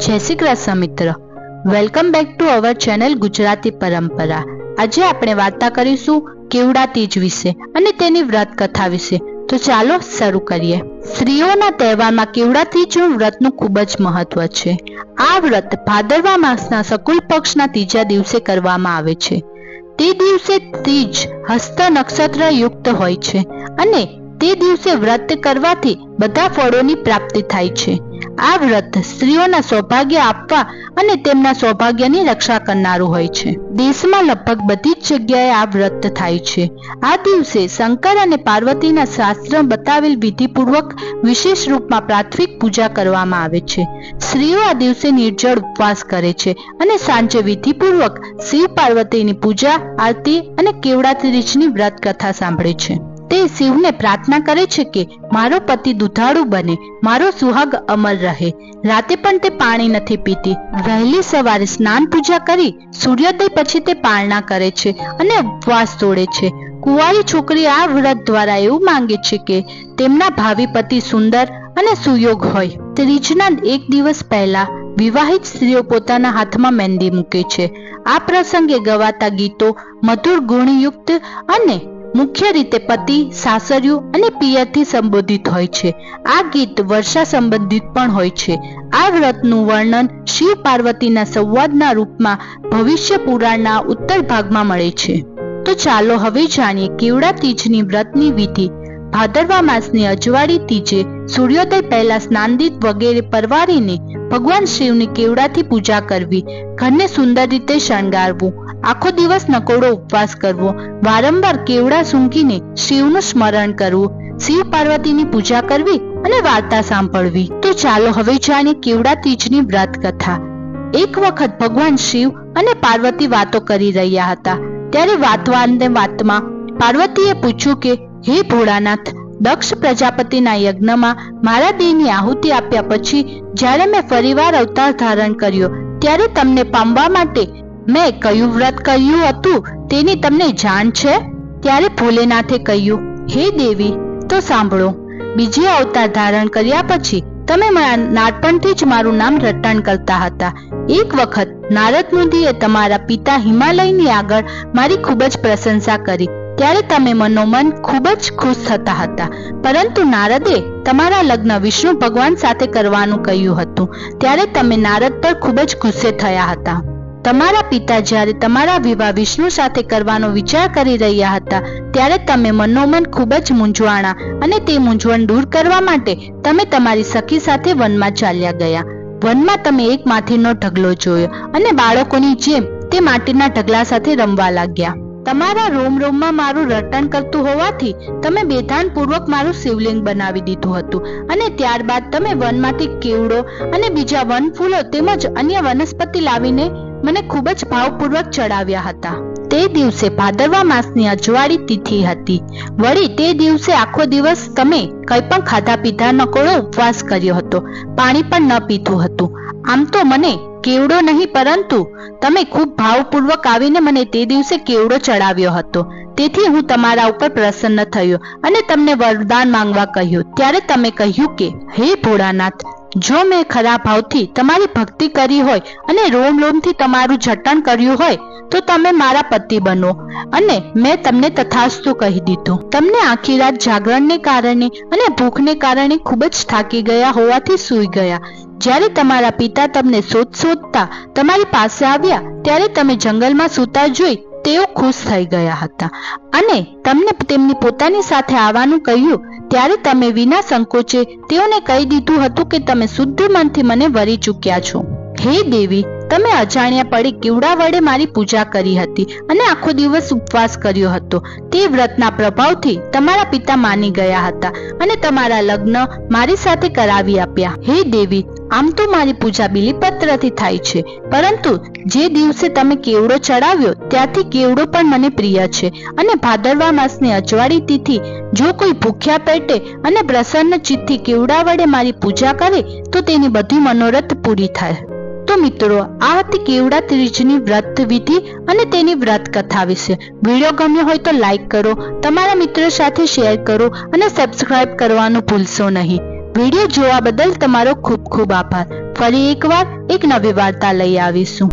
જય શ્રી કૃષ્ણ મિત્ર. Welcome back to our channel Gujarati Parampara. આજે આપણે વાર્તા કરીશું કેવડા તીજ વિશે અને તેની વ્રત કથા વિશે. તો ચાલો શરૂ કરીએ. સ્ત્રીઓના તહેવારમાં કેવડા તીજનું વ્રતનું ખૂબ જ મહત્વ છે. આ વ્રત ભાદરવા માસના સકુલ પક્ષના ત્રીજા દિવસે કરવામાં આવે છે. તે દિવસે તીજ હસ્ત નક્ષત્ર યુક્ત હોય છે અને તે દિવસે વ્રત કરવાથી બધા ફળોની પ્રાપ્તિ થાય છે. આ વ્રત સ્ત્રીઓના સૌભાગ્ય આપવા અને તેમના સૌભાગ્યની રક્ષા કરનારું હોય છે. દેશમાં લગભગ બધી જ જગ્યાએ આ વ્રત થાય છે. આ દિવસે શંકર અને પાર્વતીના શાસ્ત્ર બતાવેલ વિધિપૂર્વક વિશેષ રૂપમાં પ્રાથમિક પૂજા કરવામાં આવે છે. સ્ત્રીઓ આ દિવસે નિર્જળ ઉપવાસ કરે છે અને સાંજે વિધિપૂર્વક શિવ પાર્વતીની પૂજા, આરતી અને કેવડા ત્રીજની વ્રત કથા સાંભળે છે. તે શિવને પ્રાર્થના કરે છે કે મારો પતિ દુધાળુ બને, મારો સુહાગ અમર રહે. રાતે પણ તે પાણી નથી પીતી. વહેલી સવારે સ્નાન પૂજા કરી સૂર્યોદય પછી તે પાળના કરે છે અને ઉપવાસ તોડે છે. કુંવારી છોકરી આ વ્રત દ્વારા એવું માંગે છે કે તેમના ભાવિ પતિ સુંદર અને સુયોગ હોય. ત્રીજના એક દિવસ પહેલા વિવાહિત સ્ત્રીઓ પોતાના હાથમાં મહેંદી મૂકે છે. આ પ્રસંગે ગવાતા ગીતો મધુર ગુણયુક્ત અને મુખ્ય રીતે પતિ સાસરિયું અને પિયરથી સંબોધિત હોય છે. આ ગીત વર્ષા સંબંધિત પણ હોય છે. આ વ્રતનું વર્ણન શિવ પાર્વતીના સંવાદના રૂપમાં ભવિષ્ય પુરાણના ઉત્તર ભાગમાં મળે છે. તો ચાલો હવે જાણીએ કેવડા તીજની વ્રતની વિધિ. ભાદરવા માસની અજવાળી તીજે સૂર્યોદય પહેલા સ્નાનદિત વગેરે પરવારીને ભગવાન શિવની કેવડાથી પૂજા કરવી. ઘરને સુંદર રીતે શણગારવું. આખો દિવસ નકોડો ઉપવાસ કરવો, વારંવાર કેવડા સૂંઘીને શિવનું સ્મરણ કરવું, શિવ પાર્વતીની પૂજા કરવી અને વાર્તા સાંભળવી. તો ચાલો હવે જાણીએ કેવડા તીજની વ્રત કથા એક વખત ભગવાન શિવ અને પાર્વતી વાતો કરી રહ્યા હતા. ત્યારે વાતવાનને વાતમાં પાર્વતીએ પૂછ્યું કે, હે ભોળાનાથ, દક્ષ પ્રજાપતિના યજ્ઞમાં મારા દેહની આહુતિ આપ્યા પછી જ્યારે મેં ફરીવાર અવતાર ધારણ કર્યો, ત્યારે તમને પામવા માટે મેં કયું વ્રત કર્યું હતું તેની તમને જાણ છે? ત્યારે ભોલેનાથે કહ્યું, હે દેવી, તો સાંભળો. બીજે અવતાર ધારણ કર્યા પછી તમે નાનપણથી જ મારું નામ રટણ કરતા હતા. એક વખત નારદ મુનિએ તમારા પિતા હિમાલયની આગળ મારી ખૂબ જ પ્રશંસા કરી. ત્યારે તમે મનોમન ખૂબ જ ખુશ થતા હતા. પરંતુ નારદે તમારા લગ્ન વિષ્ણુ ભગવાન સાથે કરવાનું કહ્યું હતું. ત્યારે તમે નારદ પર ખૂબ જ ગુસ્સે થયા હતા. તમારા પિતા જ્યારે તમારા વિવાહ વિષ્ણુ સાથે કરવાનો વિચાર કરી રહ્યા હતા, ત્યારે તમે મનોમન ખૂબ જ મૂંઝવાણા અને તે મૂંઝવણ દૂર કરવા માટે તમે તમારી સખી સાથે વનમાં ચાલ્યા ગયા. વનમાં તમે એક માથીનો ઢગલો જોયો અને બાળકોની જેમ તે માટીના ઢગલા સાથે રમવા લાગ્યા. તમારા રોમ રોમમાં મારું રટણ કરતું હોવાથી તમે બેધાન પૂર્વક મારું શિવલિંગ બનાવી દીધું હતું અને ત્યારબાદ તમે વનમાંથી કેવડો અને બીજા વન ફૂલો તેમજ અન્ય વનસ્પતિ લાવીને મને ખૂબ જ ભાવપૂર્વક ચડાવ્યા હતા. તે દિવસે ભાદરવા માસની અજવાળી તિથિ હતી. વળી તે દિવસે આખો દિવસ તમે કંઈ પણ ખાધા પીધા નકોડો ઉપવાસ કર્યો હતો. પાણી પણ ન પીધું હતું. આમ તો મને કેવડો નહીં પરંતુ તમે ખૂબ ભાવપૂર્વક આવીને મને તે દિવસે કેવડો ચડાવ્યો હતો. તેથી હું તમારા ઉપર પ્રસન્ન થયો અને તમને વરદાન માંગવા કહ્યું. ત્યારે તમે કહ્યું કે, હે ભોળાનાથ જો મેં ખરા ભાવથી તમારી ભક્તિ કરી હોય અને રોમ રોમથી તમારું જતન કર્યું હોય, તો તમે મારા પતિ બનો અને મેં તમને તથાસ્તુ કહી દીધું. તમને આખી રાત જાગરણને કારણે અને ભૂખને કારણે ખૂબ જ થાકી ગયા હોવાથી સૂઈ ગયા. જ્યારે તમારા પિતા તમને શોધ શોધતા તમારી પાસે આવ્યા, ત્યારે તમે જંગલમાં સૂતા જોઈ તેઓ ખુશ થઈ ગયા હતા. અને તમને તેમની પોતાની સાથે આવવાનું કહ્યું, ત્યારે તમે વિના સંકોચે તેઓને કહી દીધું હતું કે તમે શુદ્ધ મનથી મને વરી ચૂક્યા છો. હે દેવી તમે અજાણ્યા પડી કેવડા વડે મારી પૂજા કરી હતી અને આખો દિવસ ઉપવાસ કર્યો હતો. તે વ્રતના પ્રભાવથી તમારા પિતા માની ગયા હતા અને તમારા લગ્ન મારી સાથે કરાવી આપ્યા. હે દેવી, આમ તો મારી પૂજા બિલીપત્રથી થાય છે, પરંતુ જે દિવસે તમે કેવડો ચડાવ્યો ત્યાંથી કેવડો પણ મને પ્રિય છે અને ભાદરવા માસની અજવાળી તિથિ જો કોઈ ભૂખ્યા પેટે અને પ્રસન્ન ચિત્તથી કેવડા વડે મારી પૂજા કરે તો તેની બધી મનોરથ પૂરી થાય. તો મિત્રો, આ હતી કેવડા ત્રીજની વ્રત વિધિ અને તેની વ્રત કથા વિશે. વીડિયો ગમ્યો હોય તો લાઈક કરો, તમારા મિત્રો સાથે શેર કરો અને સબસ્ક્રાઇબ કરવાનું ભૂલશો નહીં. વીડિયો જોવા બદલ તમારો ખૂબ ખૂબ આભાર. ફરી એકવાર એક નવી વાર્તા લઈ આવીશું.